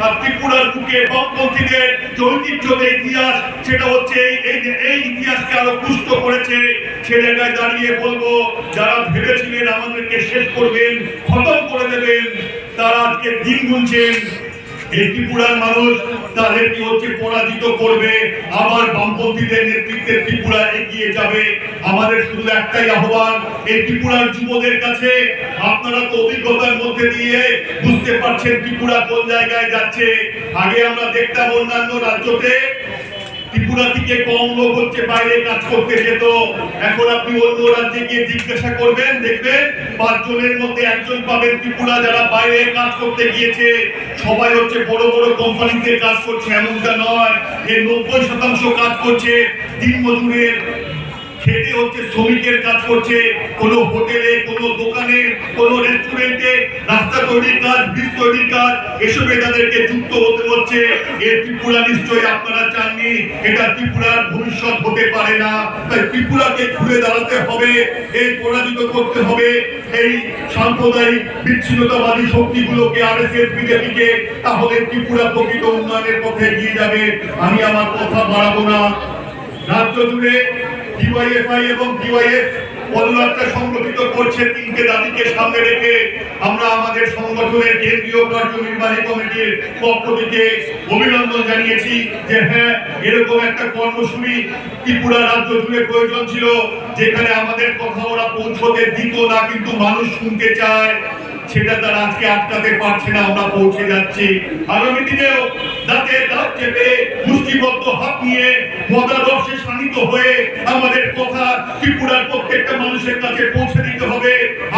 আজকে বামপন্থীদের যে ঐতিহ্য, যে ইতিহাস, সেটা হচ্ছে এই- এই ইতিহাসকে আরও পুষ্ট করেছে, সে জায়গায় দাঁড়িয়ে বলব, যারা ভেবেছিলেন আমাদেরকে শেষ করবেন, খতম করে দেবেন, তারা আজকে দিন গুনছেন। ত্রিপুরার মানুষ তাদেরকে হচ্ছে পরাজিত করবে, আবার বামপন্থীদের নেতৃত্বে ত্রিপুরা এগিয়ে যাবে। আমাদের শুধু একটাই আহ্বান এই ত্রিপুরার যুবদের কাছে, আপনারা তো অভিজ্ঞতার মধ্যে দিয়ে বুঝতে পারছেন ত্রিপুরা কোন জায়গায় যাচ্ছে। আগে আমরা দেখতাম অন্যান্য রাজ্যতে ত্রিপুরা থেকে কম লোক হচ্ছে বাইরে কাজ করতে যেত এখন আপনি অন্য রাজ্যে গিয়ে জিজ্ঞাসা করবেন, দেখবেন পাঁচজনের মধ্যে একজন পাবেন ত্রিপুরা যারা বাইরে কাজ করতে গিয়েছে। সবাই হচ্ছে বড় বড় কোম্পানিতে কাজ করছে, এমনটা নয়। এর নব্বই শতাংশ কাজ করছে দিন মজুরের খেতে হচ্ছে, শ্রমিকের কাজ করছে। কোনো হোটেলে, কোনো দোকানে, কোনো রেস্টুরেন্টে রাস্তা তৈরির কাজ বীজ তৈরির কাজ, এসবে তাদেরকে যুক্ত হতে হচ্ছে। এর ত্রিপুরা নিশ্চয়ই আপনারা চাননি, এটা ত্রিপুরার ভবিষ্যৎ হতে পারে না। তাই ত্রিপুরাকে ঘুরে দাঁড়াতে হবে, এই পরাজিত করতে হবে, এই সাম্প্রদায়িক বিচ্ছিন্নতাবাদী শক্তিগুলোকে আর এস এস বিজেপিকে, তাহলে ত্রিপুরা প্রকৃত উন্নয়নের পথে এগিয়ে যাবে। আমি আমার কথা বাড়াবো না। রাজ্য জুড়ে ডিওয়াইএফআই এবং ডিওয়াইএফ পদযাত্রা সংগঠিত করছে তিনটে দাবিকে সামনে রেখে আমরা আমাদের সংগঠনের কেন্দ্রীয় কার্যনির্বাহী কমিটির পক্ষ থেকে অভিনন্দন জানিয়েছি যে হ্যাঁ এরকম একটা কর্মসূচি ত্রিপুরা রাজ্য জুড়ে প্রয়োজন ছিল, যেখানে আমাদের কথা ওরা পৌঁছতে দিত না, কিন্তু মানুষ শুনতে চায়। সেটা তারা আজকে আটকাতে পারছে না, আমরা পৌঁছে যাচ্ছি। আগামী দিনেও দাঁতে দাঁত চেপে মুষ্টিবদ্ধ হাত নিয়ে মতাদর্শে শানিত হয়ে আমাদের কথা ত্রিপুরার প্রত্যেকটা মানুষের কাছে পৌঁছে দিতে হবে।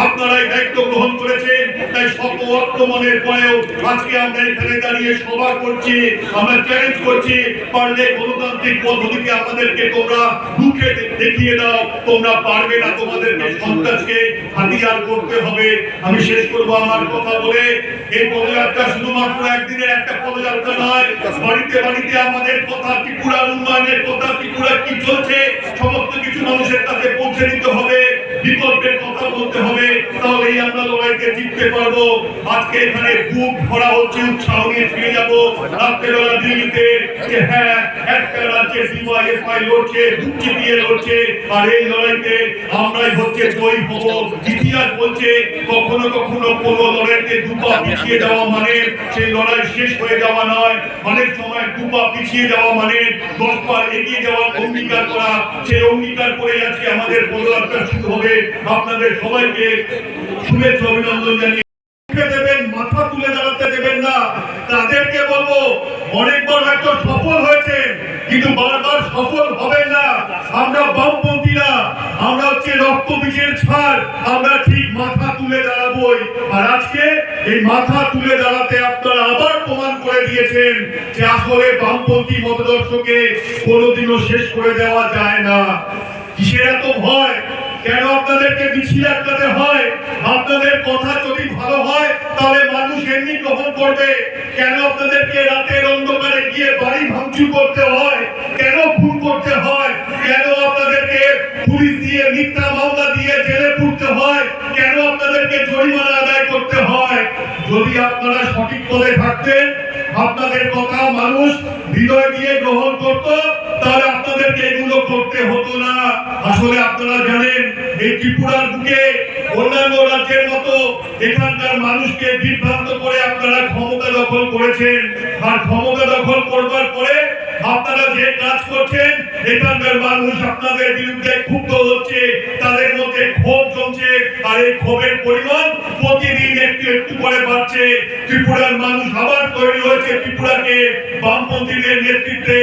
আপনারাই দায়িত্ব গ্রহণ করেছেন, তাই শত আক্রমণের পরেও আজকে আমরা এখানে দাঁড়িয়ে সভা করছি, আমরা চ্যালেঞ্জ করছি, পারলে গণতান্ত্রিক পদ্ধতিতে আমাদেরকে তোমরা মুখে দেখিয়ে দাও, তোমরা পারবে না তোমাদেরকে সন্ত্রাসকে হাতিয়ার করতে হবে। আমি শেষ করব আমার কথা বলে। এই পদযাত্রা শুধুমাত্র একদিনের একটা পদযাত্রা নয় বাড়িতে বাড়িতে আমাদের কথা ত্রিপুরার উন্নয়নের কথা, ত্রিপুরা কি চলছে, সমস্ত কিছু মানুষের কাছে পৌঁছে দিতে হবে, বিকল্পের কথা বলতে হবে। তাহলেই আমরা লড়াইতে জিততে পারব। আজকে এখানে বুক ভরা হচ্ছে, উৎসাহ নিয়ে ফিরে যাব। রাত্রেবেলা দিল্লিতে যে হ্যাঁ একটা রাজ্যে ডিওয়াইএফআই লড়ছে বুক চিপিয়ে লড়ছে। আর এই লড়াইতে আমরাই হচ্ছে জয়ী হব। ইতিহাস বলছে, কখনো কখনো কোনো লড়াইতে দুপা পিছিয়ে যাওয়া মানে সেই লড়াই শেষ হয়ে যাওয়া নয়। অনেক সময় দুপা পিছিয়ে যাওয়া মানে দশ পার এগিয়ে যাওয়ার অঙ্গীকার করা। সেই অঙ্গীকার করে আজকে আমাদের পদযাত্রা শুরু হবে। আপনাদের সবাইকে শুভেচ্ছা অভিনন্দন জানিয়ে দেবেন, মাথা তুলে দাঁড়াতে দেবেন না। তাদেরকে বলব, অনেকবার হয়তো সফল হয়েছেন, কিন্তু বারবার সফল হবেন না। আমরা বামপন্থীরা আমরা হচ্ছে রক্ত বীজের ছাড় আমরা ঠিক মাথা তুলে দাঁড়াবোই। আর আজকে এই মাথা তুলে দাঁড়াতে আপনারা আবার প্রমাণ করে দিয়েছেন যে আসলে বামপন্থী মতদর্শকে কোনোদিনও শেষ করে দেওয়া যায় না। কিসের এত ভয়? কেন আপনাদেরকে মিছিল আটকাতে হয়? আপনাদের কথা যদি ভালো হয়, তাহলে মানুষ এমনি গ্রহণ করবে। কেন আপনাদেরকে রাতের অন্ধকারে গিয়ে বাড়ি ভাঙচুর করতে হয়? কেন খুন করতে হয়? কেন আপনাদেরকে পুলিশ দিয়ে মিথ্যা মামলা দিয়ে জেলে পুরতে হয়? কেন আপনাদেরকে জরিমানা আদায় করতে হয়? যদি আপনারা সঠিক পদে থাকতেন, আপনাদের কথা মানুষ হৃদয় দিয়ে গ্রহণ করত, তাহলে আপনাদেরকে এগুলো করতে হতো না। আসলে আপনারা জানেন, এই ত্রিপুরার বুকে অন্যান্য রাজ্যের মতো এখানকার মানুষকে বিভ্রান্ত করে আপনারা ক্ষমতা দখল করেছেন। আর ক্ষমতা দখল করবার পরে আপনারা যে কাজ করছেন, এখানকার মানুষ আপনাদের বিরুদ্ধে ক্ষুব্ধ হচ্ছে, তাদের মধ্যে ক্ষোভ জমছে, আর এই ক্ষোভের পরিমাণ প্রতিদিন একটু একটু করে বাড়ছে। ত্রিপুরার মানুষ আবার তৈরি হয়েছে ত্রিপুরাকে বামপন্থীদের নেতৃত্বে।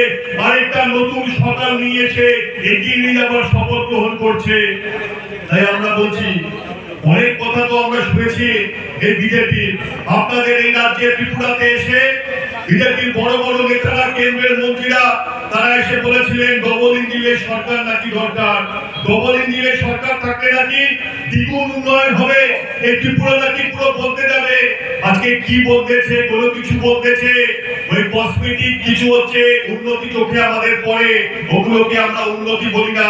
আরেকটা নতুন সকাল নিয়ে এসে এগিয়ে নিয়ে যাবার শপথ গ্রহণ করছে। তাই আমরা বলছি অনেক কথা তো আমরা শুনেছি এই বিজেপি। আপনাদের এই রাজ্যে ত্রিপুরাতে এসে বিজেপির বড় বড় নেতারা, কেন্দ্রের মন্ত্রীরা, তারা এসে বলেছিলেন, ডবল ইঞ্জিনের সরকার নাকি দরকার? ডবল ইঞ্জিনের সরকার থাকলে নাকি দ্বিগুণ উন্নয়ন হবে। এই ত্রিপুরা নাকি পুরো বলতে যাবে। আজকে কি বলতেছে কোনো কিছু বলতেছে ওই কসমেটিক কিছু হচ্ছে, উন্নতি চোখে আমাদের পড়ে। ওগুলোকে আমরা উন্নতি বলি না।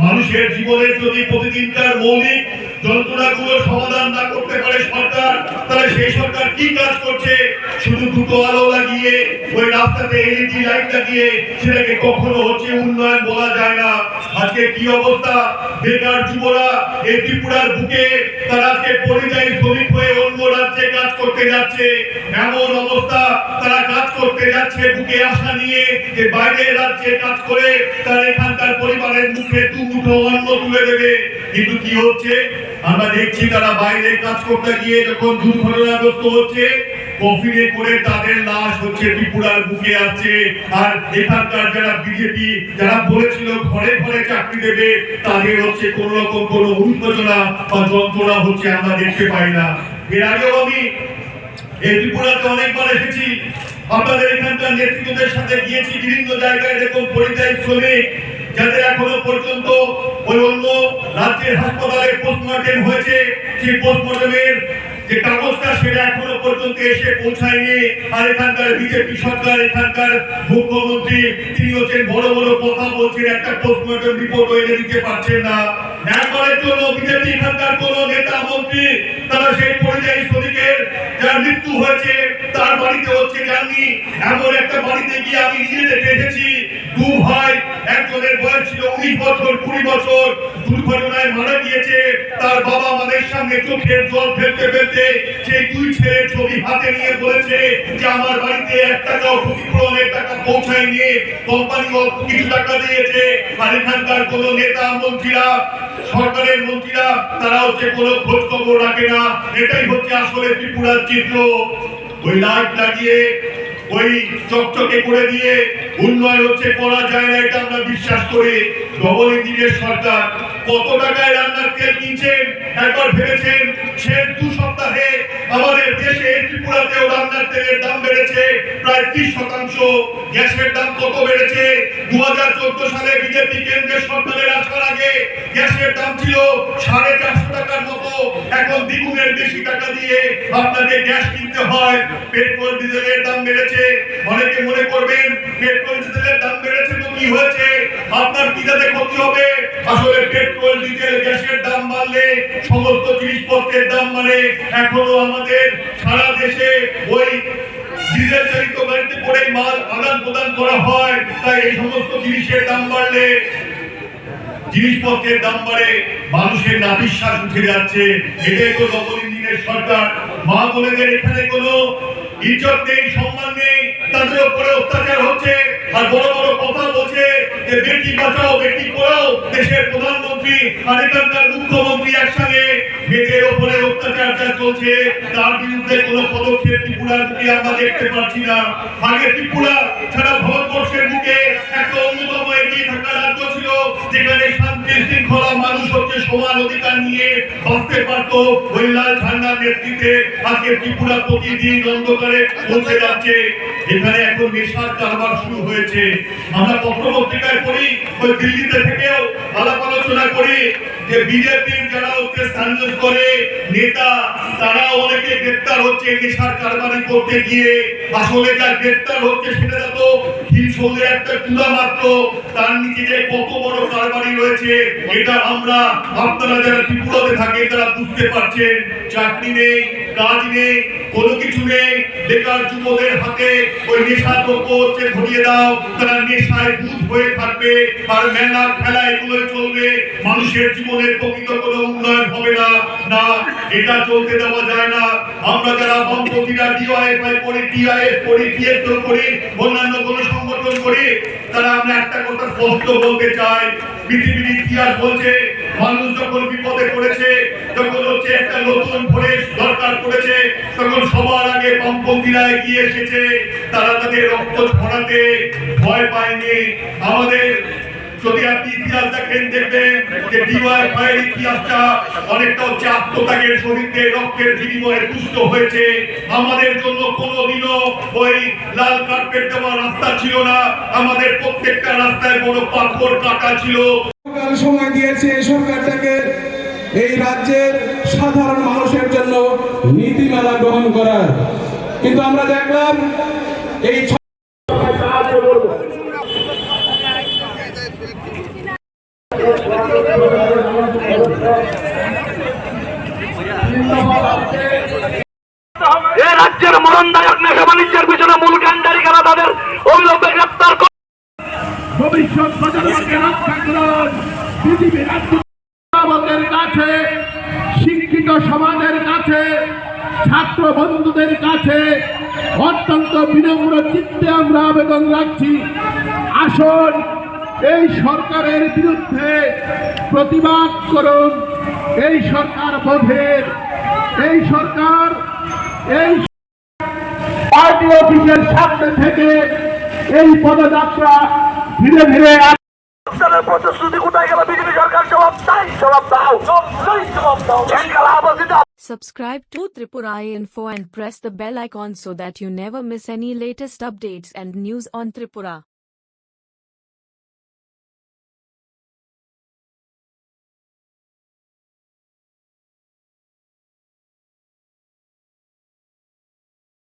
মানুষের জীবনের যদি প্রতিদিনকার মৌলিক যন্ত্রণাগুলো সমাধান না করতে পারে সরকার, তাহলে সেই সরকার কি কাজ করছে? শুধু দুটো আলো লাগিয়ে রাস্তাতে এলইডি লাইট লাগিয়ে সেটাকে কখনো হচ্ছে উন্নয়ন বলা যায় না। আজকে কি অবস্থা? বেকার যুবরা এই ত্রিপুরার বুকে তারা আজকে পরিযায়ী শ্রমিক হয়ে অন্য রাজ্যে কাজ করতে যাচ্ছে। এমন অবস্থা তারা কাজ করতে যাচ্ছে, বুকে আশা নিয়ে যে বাইরের রাজ্যে কাজ করে তারা এখানকার পরিবারের মুখে দু মুঠো অন্ন তুলে দেবে। কিন্তু কি হচ্ছে? আমরা দেখছি তারা বাইরে কাজ করতে গিয়ে যখন দুর্ঘটনাগ্রস্ত হচ্ছে কফিনে করে তাদের লাশ হচ্ছে ত্রিপুরার বুকে আসছে। আর এখানকার যারা বিজেপি, যারা বলেছিল ঘরে ঘরে চাকরি দেবে, তাদের হচ্ছে কোন রকম কোন উত্তেজনা বা যন্ত্রণা হচ্ছে আমরা দেখতে পাই না। এর আগেও আমি এই ত্রিপুরাতে অনেকবার এসেছি। আপনাদের এখানকার নেতৃত্বদের সাথে গিয়েছি, বিভিন্ন জায়গায় এরকম পরিযায়ী শ্রমিক যাদের এখনও পর্যন্ত ওই অন্য রাজ্যের হাসপাতালে পোস্টমর্টেম হয়েছে। সেই পোস্টমর্টেমের যে কাগজটা সেটা এখনও পর্যন্ত এসে পৌঁছায়নি। আর এখানকার বিজেপি সরকার, এখানকার মুখ্যমন্ত্রী, তিনি হচ্ছেন বড় বড় কথা বলছেন, একটা পোস্টমর্টম রিপোর্ট এনে দিতে পারছেন না। ন্যায় জন্য বিজেপি এখানকার কোন নেতা মন্ত্রী, তারা সেই পরিযায়ী শ্রমিকের যার মৃত্যু হয়েছে, তার বাড়িতে হচ্ছে যাননি। এমন একটা বাড়িতে গিয়ে আমি নিজে দেখে এসেছি দু ভাই একজনের বয়স ছিল উনিশ বছর, কুড়ি বছর। দুর্ঘটনায় মারা গিয়েছে, তার বাবা আমাদের সামনে চোখের জল ফেলতে ফেলতে সেই দুই ছেলের ছবি হাতে নিয়ে বলেছে যে, আমার বাড়িতে এক টাকাও ক্ষতিপূরণের টাকা পৌঁছায়নি কোম্পানি কিছু টাকা দিয়েছে। আর এখানকার কোন নেতা, মন্ত্রীরা, সরকারের মন্ত্রীরা তারা হচ্ছে কোনো খোঁজ খবর রাখে না। এটাই হচ্ছে আসলে ত্রিপুরার চিত্র। ওই লাইট লাগিয়ে, ওই চকচকে করে দিয়ে উন্নয়ন হচ্ছে করা যায় না এটা আমরা বিশ্বাস করি। ডবল ইঞ্জিনের সরকার কত টাকায় রান্নার তেল কিনছেন, একবার ভেবেছেন সে দু সপ্তাহে আমাদের দেশে ত্রিপুরাতেও রান্নার তেলের দাম বেড়েছে, প্রায় ত্রিশ শতাংশ। গ্যাসের দাম কত বেড়েছে? দু হাজার চোদ্দ সালে বিজেপি কেন্দ্রের সরকারের আসার আগে গ্যাসের দাম ছিল সাড়ে চারশো টাকার মতো। এখন দ্বিগুণের বেশি টাকা দিয়ে আপনাকে গ্যাস কিনতে হয়। পেট্রোল, ডিজেলের দাম বেড়েছে। অনেকে মনে করবেন, পেট্রোল, ডিজেলের দাম বেড়েছে তো কি হয়েছে? আপনার কি যাতে ক্ষতি হবে। আসলে পেট্রোল, ডিজেল, গ্যাসের দাম বাড়লে, সমস্ত জিনিসপত্রের দাম মানে এখনও আমাদের সারা দেশে ওই ডিজেল চালিত গাড়িতে করে মাল আদান প্রদান করা হয়। তাই এই সমস্ত জিনিসের দাম বাড়লে, জিনিসপত্রের দাম বাড়ে, মানুষের উঠে যাচ্ছে। এটাই তো ইঞ্জিনের সরকার। মা বোনেদের এখানে কোনো ইজ্জত নেই, সম্মান নেই তাদের উপরে অত্যাচার বেটি বাঁচাও বেটি পড়াও দেশের প্রধানমন্ত্রী আর এখানকার মুখ্যমন্ত্রী একসঙ্গে মেয়েদের ওপরে অত্যাচার চলছে, তার বিরুদ্ধে কোনো পদক্ষেপ ত্রিপুরার মুখে আমরা দেখতে পাচ্ছি না। আগে ত্রিপুরা সারা ভারতবর্ষের মুখে একটা অন্যতম এগিয়ে থাকা রাজ্য ছিল, যেখানে শান্তি সমান অধিকার নিয়ে বাঁচতে পারতো ওই লাল ঝান্ডার নেতৃত্বে আজকে ত্রিপুরা প্রতিদিন অন্ধকারে পৌঁছে যাচ্ছে। এখানে এখন নেশার কারবার শুরু হয়েছে। আমরা পত্র পত্রিকায় পড়ি, ওই দিল্লিতে থেকেও আলাপ আলোচনা করি। যে বিজেপির যারা হচ্ছে স্থানীয় করে, নেতা, তারা অনেকে গ্রেপ্তার হচ্ছে নেশার কারবারি করতে গিয়ে। আসলে যা গ্রেপ্তার হচ্ছে সেটা তো হিংসলের একটা চূড়া মাত্র, তার নিচে যে কত বড় কারবারি রয়েছে, এটা আমরা আপনারা যারা ত্রিপুরাতে থাকেন তারা বুঝতে পারছেন। চাকরি নেই কাজ নেই, কোনো কিছু নেই। বেকার যুবদের হাতে ওই নেশা দ্রব্য হচ্ছে ধরিয়ে দাও। তারা নেশায় হয়ে থাকবে, আর মেলা খেলা চলবে। মানুষের জীবনের প্রকৃত কোনো উন্নয়ন হবে না। না, এটা চলতে দেওয়া যায় না। আমরা যারা করি টিআইএফ করি করি, অন্যান্য কোন সংগঠন করি, তারা আমরা একটা কথা স্পষ্ট বলতে চাই। পৃথিবীর ইতিহাস বলছে, মানুষ যখন বিপদে পড়েছে যখন হচ্ছে একটা নতুন ফরেশ দরকার পড়েছে। তখন সবার আগে বামপন্থীরা এগিয়ে এসেছে? তারা তাদের রক্ত ছড়াতে ভয় পায়নি। আমাদের যদি আপনি ইতিহাস দেখেন, দেখবেন যে ডিওয়াই ভাইয়ের ইতিহাসটা অনেকটা হচ্ছে আত্মত্যাগের শহীদদের রক্তের বিনিময়ে পুষ্ট হয়েছে। আমাদের জন্য কোনোদিনও ওই লাল কার্পেট দেওয়া রাস্তা ছিল না। আমাদের প্রত্যেকটা রাস্তায় বড় পাথর কাটা ছিল। সরকার সময় দিয়েছে এই সরকারটাকে এই রাজ্যের সাধারণ মানুষের জন্য নীতিমালা গ্রহণ করার কিন্তু আমরা দেখলাম এই রাজ্যের মরণদায়ক নেশা বাণিজ্যের পিছনে মূল কাণ্ডারি কারা তাদের অবিলম্বে গ্রেপ্তার করুন। ভবিষ্যৎ প্রজন্মকে রক্ষা করুন পৃথিবীর অভিভাবকের কাছে, শিক্ষিত সমাজের কাছে, ছাত্র বন্ধুদের কাছে অত্যন্ত বিনম্র চিত্তে আমরা আবেদন রাখছি। আসুন, এই সরকারের বিরুদ্ধে প্রতিবাদ করুন। এই সরকার বোধের, এই সরকার, এই পার্টি অফিসের সামনে থেকে এই পদযাত্রা ধীরে ধীরে আপনাদের প্রতিশ্রুতি কোথায় গেল বিজেপি সরকার জবাব চাই জবাব দাও জবাব দাও Bengal আবাসিত Subscribe to Tripura Info and press the bell icon so that you never miss any latest updates and news on Tripura.